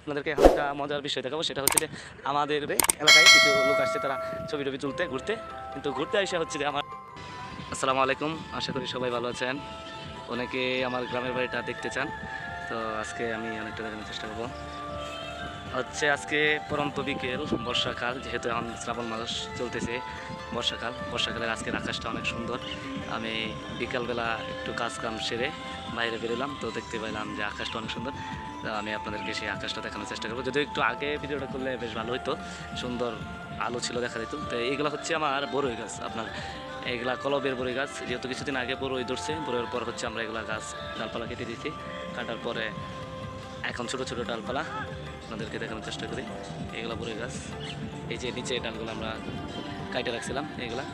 আপনাদেরকে এখন একটা মজার বিষয় দেখাবো, সেটা হচ্ছে যে আমাদের এলাকায় কিছু লোক আসছে, তারা ছবি টবি তুলতে, ঘুরতে। কিন্তু ঘুরতে এসে হচ্ছে যে আমার আসসালামু আলাইকুম, আশা করি সবাই ভালো আছেন। অনেকে আমার গ্রামের বাড়িটা দেখতে চান, তো আজকে আমি অনেকটা দেখানোর চেষ্টা করব। হচ্ছে আজকে পরন্ত বিকেল, বর্ষাকাল, যেহেতু এখন শ্রাবণ মাস চলতেছে, বর্ষাকাল। বর্ষাকালের আজকের আকাশটা অনেক সুন্দর। আমি বিকালবেলা একটু কাজ কাম সেরে বাইরে বেরোলাম, তো দেখতে পেলাম যে আকাশটা অনেক সুন্দর। আমি আপনাদেরকে সেই আকাশটা দেখানোর চেষ্টা করব। যদিও একটু আগে ভিডিওটা করলে বেশ ভালো হতো সুন্দর আলো ছিল দেখা যেত তো এইগুলো হচ্ছে আমার বড়ই গাছ, আপনার এগুলা কলবের বড়ই গাছ। যেহেতু কিছুদিন আগে বড়ই ধরছে বড়ইয়ের পর হচ্ছে আমরা এগুলা গাছ, ডালপালা কেটে দিয়েছি। কাটার পরে এখন ছোট ছোট ডালপালা, আপনাদেরকে দেখানোর চেষ্টা করি। এগুলা বড়ই গাছ, এই যে নিচে ডালগুলো আমরা কাটে রাখছিলাম, এগুলা।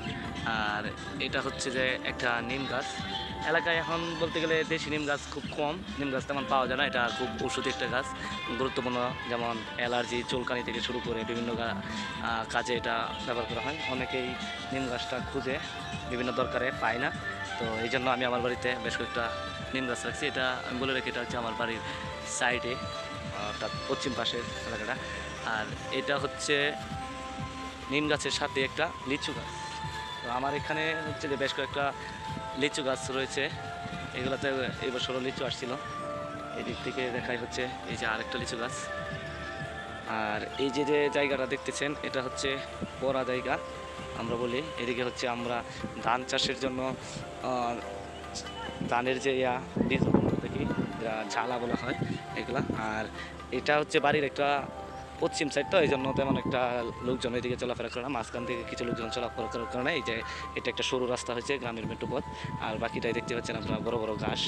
আর এটা হচ্ছে যে একটা নিম গাছ এলাকায় এখন বলতে গেলে দেশি নিম গাছ খুব কম। নিম গাছ তেমন পাওয়া যায় না, এটা খুব ওষুধ একটা গাছ। গুরুত্বপূর্ণ যেমন অ্যালার্জি, চুলকানি থেকে শুরু করে বিভিন্ন কাজে এটা ব্যবহার করা হয়। অনেকেই নিম গাছটা খুঁজে বিভিন্ন দরকারে পায় না। তো এই জন্য আমি আমার বাড়িতে বেশ কয়েকটা নিম গাছ রাখছি। এটা আমি বলে রাখি এটা হচ্ছে আমার বাড়ির সাইডে, অর্থাৎ পশ্চিম পাশের এলাকাটা। আর এটা হচ্ছে নিম গাছের সাথে একটা লিচু গাছ। তো আমার এখানে হচ্ছে যে বেশ কয়েকটা লিচু গাছ রয়েছে। এগুলোতে এই বছরও লিচু আসছিল। এদিক থেকে দেখাই হচ্ছে এই যে আরেকটা লিচু গাছ। আর এই যে যে জায়গাটা দেখতেছেন, এটা হচ্ছে পরা জায়গা। আমরা বলি, এদিকে হচ্ছে আমরা ধান চাষের জন্য ধানের যে ইয়া, বীজ দেখি ঝালা বলা হয় এগুলা। আর এটা হচ্ছে বাড়ির একটা পশ্চিম সাইড তো এই জন্য তেমন একটা লোকজন এদিকে চলাফেরা করে না, মাঝখান থেকে কিছু লোকজন চলাফেরা করার কারণে এই যে এটা একটা সরু রাস্তা হয়েছে গ্রামের মেট্রোপথ। আর বাকিটাই দেখতে পাচ্ছেন আপনারা বড় বড় ঘাস।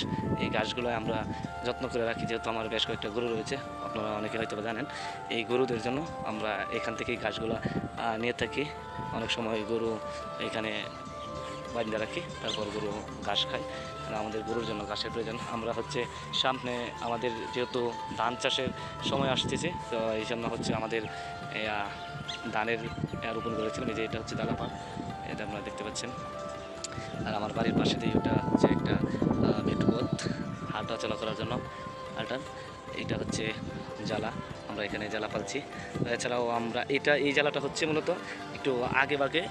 এই ঘাসগুলো আমরা যত্ন করে রাখি, যেহেতু আমার বেশ কয়েকটা গরু রয়েছে, আপনারা অনেকে হয়তো জানেন। এই গরুদের জন্য আমরা এখান থেকেই ঘাসগুলো নিয়ে থাকি। অনেক সময় গরু এখানে বান্ধা রাখি, তারপর গরু ঘাস খায় আর আমাদের গরুর জন্য ঘাসের প্রয়োজন। আমরা হচ্ছে সামনে আমাদের যেহেতু ধান চাষের সময় আসতেছে, তো এই জন্য হচ্ছে আমাদের ধানের রোপণ করেছিলাম। এই যে এটা হচ্ছে দালাপাট এটা আপনারা দেখতে পাচ্ছেন। আর আমার বাড়ির পাশে দিয়ে ওটা হচ্ছে একটা মেটুপথ হাঁটা চলা করার জন্য হাঁটার এটা হচ্ছে জ্বালা, আমরা এখানে জ্বালা পালছি। এছাড়াও আমরা, এটা, এই জ্বালাটা হচ্ছে মূলত একটু আগে বাগে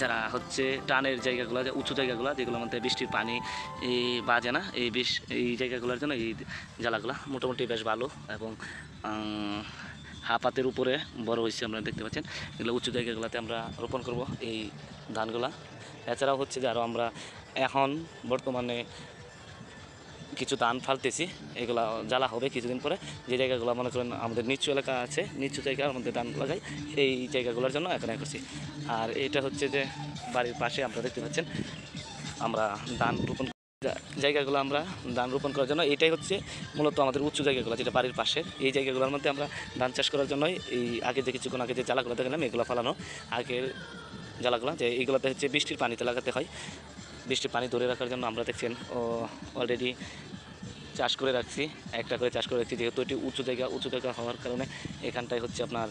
যারা হচ্ছে টানের জায়গাগুলো, যে উঁচু জায়গাগুলো যেগুলোর মধ্যে বৃষ্টির পানি বাজে না, এই বেশ, এই জায়গাগুলোর জন্য এই জেলাগুলো মোটামুটি বেশ ভালো এবং হাফাতের উপরে বড় হয়েছে আমরা দেখতে পাচ্ছেন। এগুলো উঁচু জায়গাগুলোতে আমরা রোপণ করব এই ধানগুলা। এছাড়াও হচ্ছে যে আরও আমরা এখন বর্তমানে কিছু ধান ফালতেছি, এগুলা জ্বালা হবে কিছুদিন পরে। যে জায়গাগুলো মনে করেন আমাদের নিচু এলাকা আছে, নিচু জায়গার আমাদের ধান লাগাই এই জায়গাগুলোর জন্য এখানে করছি। আর এটা হচ্ছে যে বাড়ির পাশে আপনারা দেখতে পাচ্ছেন, আমরা ধান রোপণ জায়গাগুলো আমরা ধান রোপণ করার জন্য, এটাই হচ্ছে মূলত আমাদের উঁচু জায়গাগুলো যেটা বাড়ির পাশে। এই জায়গাগুলোর মধ্যে আমরা ধান চাষ করার জন্যই এই আগে যে কিছুক্ষণ আগে যে জ্বালাগুলো দেখলাম, এগুলো ফালানো। আগের জ্বালাগুলো যে এইগুলোতে হচ্ছে বৃষ্টির পানিতে লাগাতে হয়। বৃষ্টির পানি ধরে রাখার জন্য আমরা দেখছেন অলরেডি চাষ করে রাখছি, একটা করে চাষ করে রাখছি, যেহেতু এটি উঁচু জায়গা উঁচু জায়গা হওয়ার কারণে এখানটায় হচ্ছে আপনার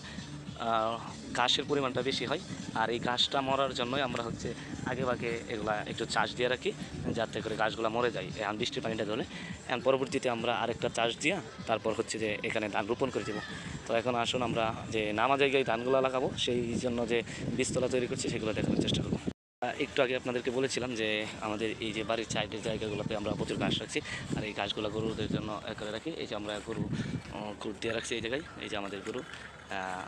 ঘাসের পরিমাণটা বেশি হয়। আর এই ঘাসটা মরার জন্যই আমরা হচ্ছে আগে ভাগে এগুলা একটু চাষ দিয়ে রাখি, যাতে করে গাছগুলো মরে যায়। এখন বৃষ্টির পানিটা ধরে এখন পরবর্তীতে আমরা আরেকটা চাষ দিয়া তারপর হচ্ছে যে এখানে ধান রোপণ করে দেবো। তো এখন আসুন আমরা যে নামা জায়গায় ধানগুলো লাগাবো, সেই জন্য যে বীজতলা তৈরি করছি, সেগুলো দেখানোর চেষ্টা করব। একটু আগে আপনাদেরকে বলেছিলাম যে আমাদের এই যে বাড়ির সাইডের জায়গাগুলোতে আমরা প্রচুর ঘাস রাখছি, আর এই ঘাসগুলো গরুদের জন্য করে রাখি। এই যে আমরা গরু খুঁট দিয়ে রাখছি এই জায়গায়। এই যে আমাদের গরু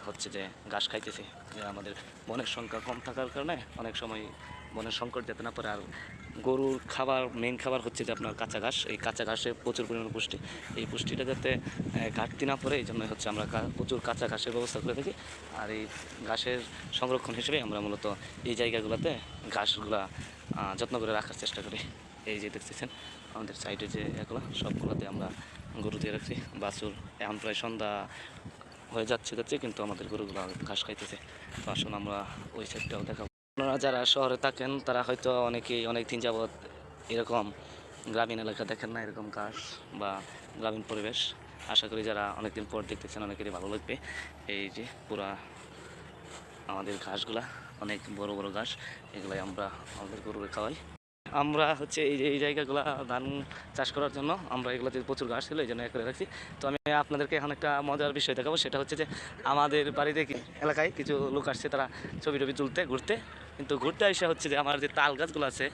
হচ্ছে যে ঘাস খাইতেছে। যে আমাদের বনের সংখ্যা কম থাকার কারণে অনেক সময় বনের সংকট যেতে না পারে আর গরুর খাবার মেন খাবার হচ্ছে যে আপনার কাঁচা ঘাস। এই কাঁচা ঘাসে প্রচুর পরিমাণে পুষ্টি। এই পুষ্টিটা যাতে ঘাটতি না পড়ে, এই জন্য হচ্ছে আমরা প্রচুর কাঁচা ঘাসের ব্যবস্থা করে থাকি। আর এই ঘাসের সংরক্ষণ হিসেবে আমরা মূলত এই জায়গাগুলোতে ঘাসগুলা যত্ন করে রাখার চেষ্টা করি। এই যে দেখতেছেন, আমাদের সাইডে যে এগুলো, সবগুলোতে আমরা গরু দিয়ে রাখছি। বাছুর এখন প্রায় সন্ধ্যা হয়ে যাচ্ছে যাচ্ছে, কিন্তু আমাদের গরুগুলো ঘাস খাইতেছে। তো আসুন আমরা ওই সাইডটাও দেখাবো। আপনারা যারা শহরে থাকেন, তারা হয়তো অনেকেই অনেক দিন যাবৎ এরকম গ্রামীণ এলাকা দেখেন না, এরকম ঘাস বা গ্রামীণ পরিবেশ। আশা করি যারা অনেকদিন পর দেখতেছেন, অনেকেরই ভালো লাগবে। এই যে পুরা আমাদের ঘাসগুলা, অনেক বড় বড় ঘাস, এগুলাই আমরা আমাদের গরুকে খাওয়াই। আমরা হচ্ছে এই যে, এই জায়গাগুলো ধান চাষ করার জন্য আমরা এগুলোতে প্রচুর ঘাস ছিল এই জন্য করে রাখছি। তো আমি আপনাদেরকে এখন একটা মজার বিষয় দেখাবো, সেটা হচ্ছে যে আমাদের বাড়িতে এলাকায় কিছু লোক আসছে, তারা ছবি টবি তুলতে, ঘুরতে। কিন্তু ঘুরতে এসে হচ্ছে যে আমার যে তাল গাছগুলো আছে,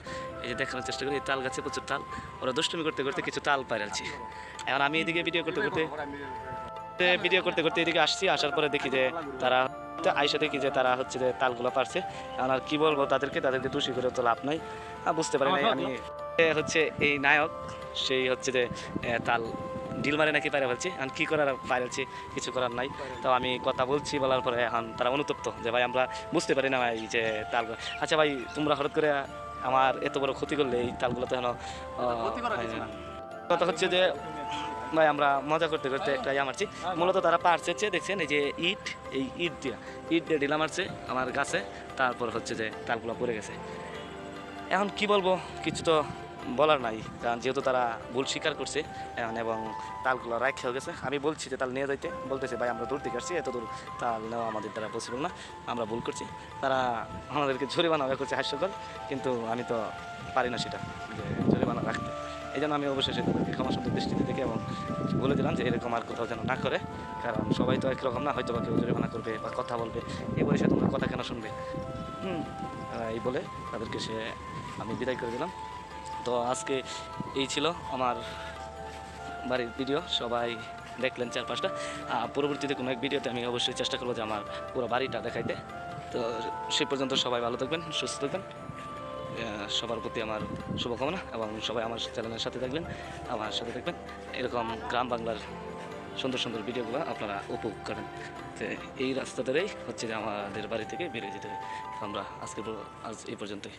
এই যে দেখানোর চেষ্টা করি, এই তাল গাছে প্রচুর তাল। ওরা দুষ্টুমি করতে করতে কিছু তাল পাইরাছি এখন আমি এদিকে ভিডিও করতে করতে ভিডিও করতে করতে এদিকে আসছি, আসার পরে দেখি যে তারা আইসা দেখি যে তারা হচ্ছে যে তালগুলো পারছে। এখন আর কি বলব তাদেরকে তাদেরকে দোষী করে তো লাভ নাই। বুঝতে পারি আমি। হচ্ছে এই নায়ক, সেই হচ্ছে যে তাল ডিল মারে নাকি পারে ফেলছি। এখন কী করার পারেছি কিছু করার নাই। তো আমি কথা বলছি বলার পরে এখন তারা অনুতপ্ত যে ভাই আমরা বুঝতে পারি না ভাই যে তাল আচ্ছা ভাই তোমরা হঠাৎ করে আমার এত বড় ক্ষতি করলে এই তালগুলো তো এখন কথা হচ্ছে যে ভাই আমরা মজা করতে করতে একটা ইয়া মারছি। মূলত তারা পারছে দেখছেন এই যে ইট এই ইট দিয়া ইট দিয়ে ঢিলা মারছে আমার গাছে। তারপর হচ্ছে যে তালগুলো পড়ে গেছে। এখন কি বলব কিছু তো বলার নাই, কারণ যেহেতু তারা ভুল স্বীকার করছে এবং তালগুলো রাখেও গেছে। আমি বলছি যে তাল নিয়ে যাইতে। বলতেছে, ভাই, আমরা দূর থেকে আসছি, এত দূর তাল নেওয়া আমাদের দ্বারা পসিবল না। আমরা ভুল করছি। তারা আমাদেরকে জরিমানা করছে হাস্যকর, কিন্তু আমি তো পারি না সেটা, যে জরিমানা রাখতে। এই জন্য আমি অবশেষে ক্ষমা সুন্দর দৃষ্টিতে দেখে এবং বলে দিলাম যে এরকম আর কোথাও যেন না করে, কারণ সবাই তো একরকম না হয়তো বা কেউ জরিমানা করবে বা কথা বলবে। এই বয়সে তোমরা কথা কেন শুনবে? এই বলে তাদেরকে সে আমি বিদায় করে দিলাম। তো আজকে এই ছিল আমার বাড়ির ভিডিও সবাই দেখলেন চার পাঁচটা পরবর্তীতে কোনো এক ভিডিওতে আমি অবশ্যই চেষ্টা করব যে আমার পুরো বাড়িটা দেখাইতে। তো সে পর্যন্ত সবাই ভালো থাকবেন, সুস্থ থাকবেন। সবার প্রতি আমার শুভকামনা এবং সবাই আমার চ্যানেলের সাথে থাকবেন, আমার সাথে থাকবেন। এরকম গ্রাম বাংলার সুন্দর সুন্দর ভিডিওগুলো আপনারা উপভোগ করেন। তো এই রাস্তাটারেই হচ্ছে যে আমাদের বাড়ি থেকে বেরিয়ে যেতে হয়। আমরা আজকে আজ এই পর্যন্তই।